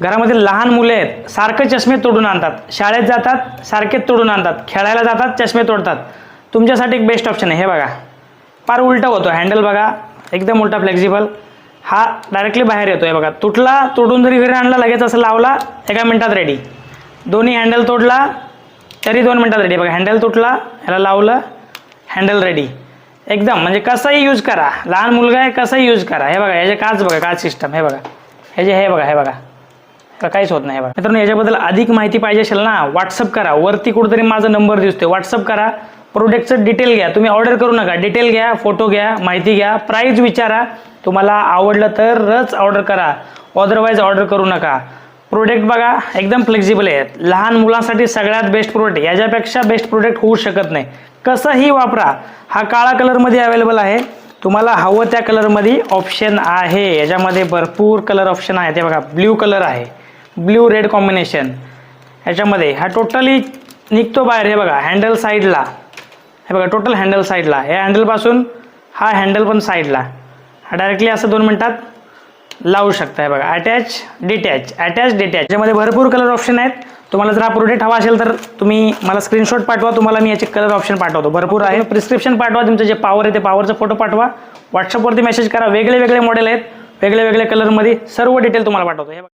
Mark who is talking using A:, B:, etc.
A: घरामध्ये लहान मुले आहेत सारखे चष्मे तोडून आणतात. शाळेत जातात सारखे तोडून आणतात. खेळायला जातात चष्मे तोडतात. तुमच्यासाठी एक बेस्ट ऑप्शन आहे हे बघा. फार उलटा होतो हँडल बघा. एकदम उलटा फ्लेक्झिबल हा डायरेक्टली बाहेर येतो आहे बघा. तुटला तोडून जरी घरी आणला लगेच असं लावला एका मिनटात रेडी दोन्ही हँडल तोडला तरी दोन मिनटात रेडी बघा हँडल तुटला ह्याला लावलं हँडल रेडी एकदम म्हणजे कसंही यूज करा. लहान मुलगा आहे कसंही यूज करा. हे बघा याचे काच बघा काच सिस्टम हे बघा. ह्याचे हे बघा हे बघा. का काहीच होत नाही बघा मित्रांनो याच्याबद्दल अधिक माहिती पाहिजे असेल ना व्हॉट्सअप करा. वरती कुठेतरी माझा नंबर दिसतोय. व्हॉट्सअप करा. प्रोडक्टचं डिटेल घ्या. तुम्ही ऑर्डर करू नका. डिटेल घ्या फोटो घ्या माहिती घ्या प्राईज विचारा. तुम्हाला आवडलं तरच ऑर्डर करा. अदरवाईज ऑर्डर करू नका. प्रोडक्ट बघा एकदम फ्लेक्झिबल आहे. लहान मुलांसाठी सगळ्यात बेस्ट प्रोडक्ट याच्यापेक्षा बेस्ट प्रोडक्ट होऊ शकत नाही. कसंही वापरा. हा काळा कलरमध्ये अवेलेबल आहे. तुम्हाला हवं त्या कलरमध्ये ऑप्शन आहे. याच्यामध्ये भरपूर कलर ऑप्शन आहे ते बघा ब्ल्यू कलर आहे. Blue red combination. ह्याच्यामध्ये हा टोटली निघतो बाहेर हे बघा हँडल साईडला हे बघा टोटल हँडल साईडला या हँडलपासून हा हँडल पण साईडला हा डायरेक्टली असं दोन मिनटात लावू शकता. हे बघा अटॅच डिटॅच अटॅच डिटॅच याच्यामध्ये भरपूर कलर ऑप्शन आहेत. तुम्हाला जर हा प्रोडक्ट हवा असेल तर तुम्ही मला स्क्रीनशॉट पाठवा. तुम्हाला मी याचे कलर ऑप्शन पाठवतो. भरपूर आहे. प्रिस्क्रिप्शन पाठवा. तुमचं जे पॉवर आहे ते पॉवरचा फोटो पाठवा. व्हॉट्सअपवरती मेसेज करा. वेगळे वेगळे मॉडेल आहेत. वेगळे वेगळे कलरमध्ये सर्व डिटेल तुम्हाला पाठवतो. हे बघा.